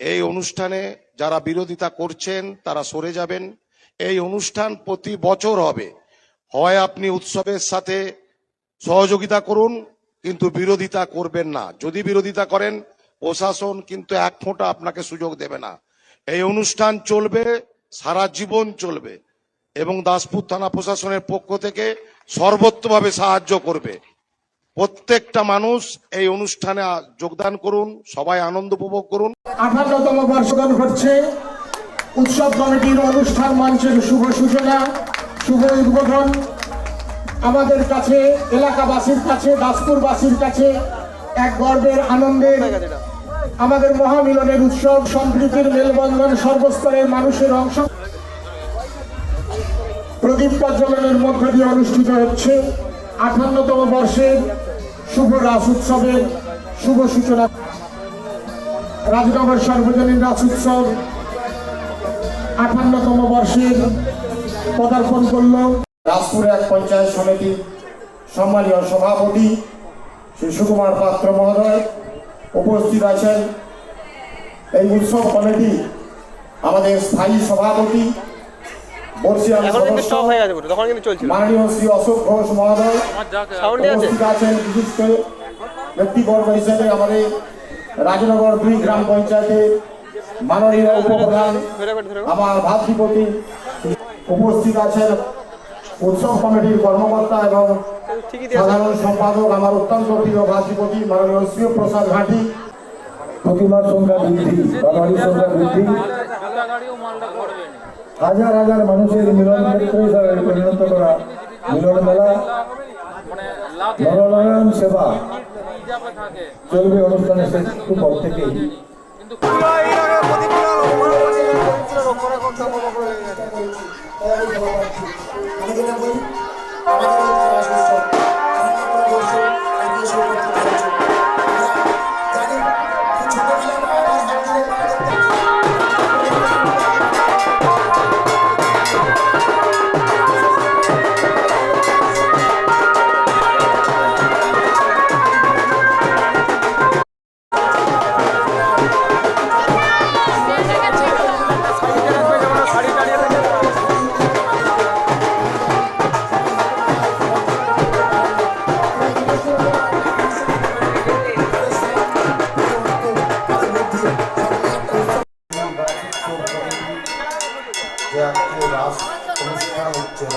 এই অনুষ্ঠানে যারা বিরোধিতা করছেন, তারা সরে যাবেন। এই অনুষ্ঠান প্রতি বছর হবে। হয় আপনি উৎসবের সাথে সহযোগিতা করুন, কিন্তু বিরোধিতা করবেন না। যদি বিরোধিতা করেন, প্রশাসন কিন্তু এক ফোঁটা আপনাকে সুযোগ দেবে না। এই অনুষ্ঠান চলবে, সারা জীবন চলবে এবং দাসপুর থানা প্রশাসনের পক্ষ থেকে সর্বত্রভাবে সাহায্য করবে। প্রত্যেকটা মানুষ এই অনুষ্ঠানে যোগদান করুন, সবাই আনন্দ উপভোগ করুন। আঠারোতম বর্ষগান ঘটছে উৎসব কমিটির অনুষ্ঠান মঞ্চের শুভ সূচনা, শুভ উদ্বোধন। আমাদের কাছে, এলাকাবাসীর কাছে, দাসপুরবাসীর কাছে এক গর্বের আনন্দের, আমাদের মহামিলনের উৎসব, সম্প্রীতির মেলবন্ধন, সর্বস্তরের মানুষের অংশ। প্রদীপ প্রজ্বলনের মধ্য দিয়ে অনুষ্ঠিত হচ্ছে আঠান্নতম বর্ষের শুভ রাস উৎসবের শুভ সূচনা। রাজনগর সর্বজনীন রাস উৎসব আঠান্নতম বর্ষের পদার্পণ করল। রাজপুর এক পঞ্চায়েত সমিতির সম্মানীয় সভাপতি শ্রী সুকুমার পাত্র মহোদয় উপস্থিত আছেন। এই উৎসব কমিটি আমাদের স্থায়ী সভাপতি মাননীয় শ্রী অশোক ঘোষ মহোদয় উপস্থিত আছেন বিশিষ্ট ব্যক্তিবর্গ হিসেবে আমাদের রাজনগর দুই গ্রাম পঞ্চায়েতের মাননীয় উপপ্রধান। আমার ভাতৃপতি উপস্থিত আছেন উৎসব কমিটির কর্মকর্তা এবং। সাধারণ সম্পাদক আমার অত্যন্ত প্রিয় ভাতৃপতি মাননীয় শ্রী প্রসাদ ঘাটি প্রতিমার সংখ্যা বৃদ্ধি বাঙালির সংখ্যা বৃদ্ধি হাজার হাজার মানুষের মিলন ক্ষেত্রে পরিণত করা মিলন মেলা নরনারায়ণ সেবা চলবে অনুষ্ঠানের শেষ পর থেকেই। যে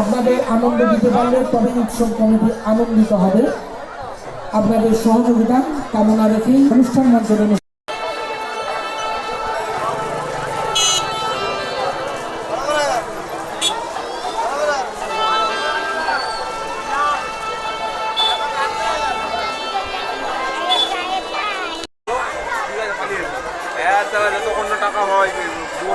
আপনাদের আনন্দ দিতে পারলে তবে উৎসব কমিটি আনন্দিত হবে। আপনাদের সহযোগিতা, কামনা রেখে অনুষ্ঠান হ্যাঁ যতক্ষণ না টাকা হয় দু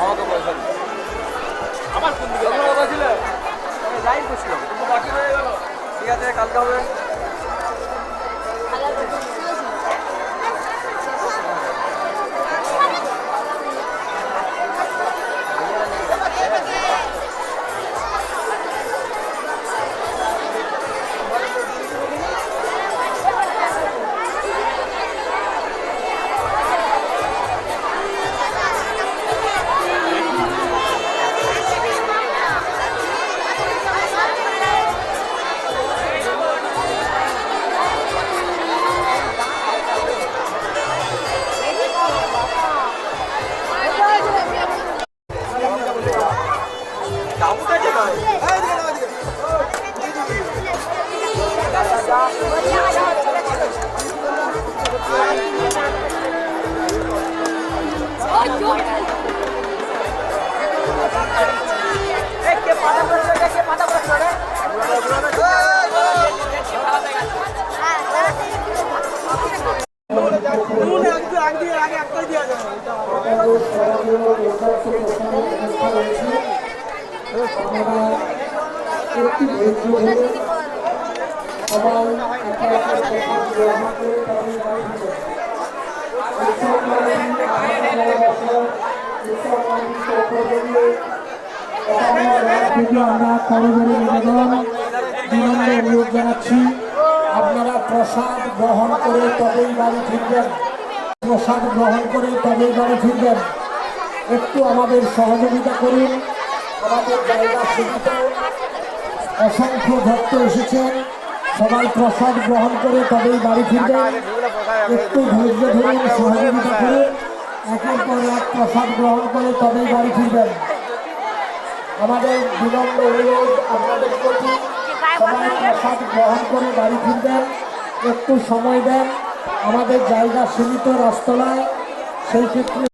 আমাকে পয়সা আমার কোন দিকে? কথা ছিল? লাইন করছিলাম কিন্তু বাকি রয়ে গেল। ঠিক আছে কালকে হবে। আমরা করজোরে নিবেদন বিনম্র অনুরোধ জানাচ্ছি আপনারা প্রসাদ গ্রহণ করে তবেই বাড়ি ফিরবেন। প্রসাদ গ্রহণ করে তবেই বাড়ি ফিরবেন। একটু আমাদের সহযোগিতা করুন। আমাদের জায়গা অসংখ্য ভক্ত এসেছেন। সবাই প্রসাদ গ্রহণ করে তবেই বাড়ি ফিরবেন। একটু ধৈর্য ধরুন, সহযোগিতা করুন একের পর এক প্রসাদ গ্রহণ করে তবেই বাড়ি ফিরবেন। আমাদের বিলম্ব অনুরোধ আপনাদের প্রতি। সবাই প্রসাদ গ্রহণ করে বাড়ি ফিরবেন। একটু সময় দেন। আমাদের জায়গা সীমিত রাস্তলায় সেই ক্ষেত্রে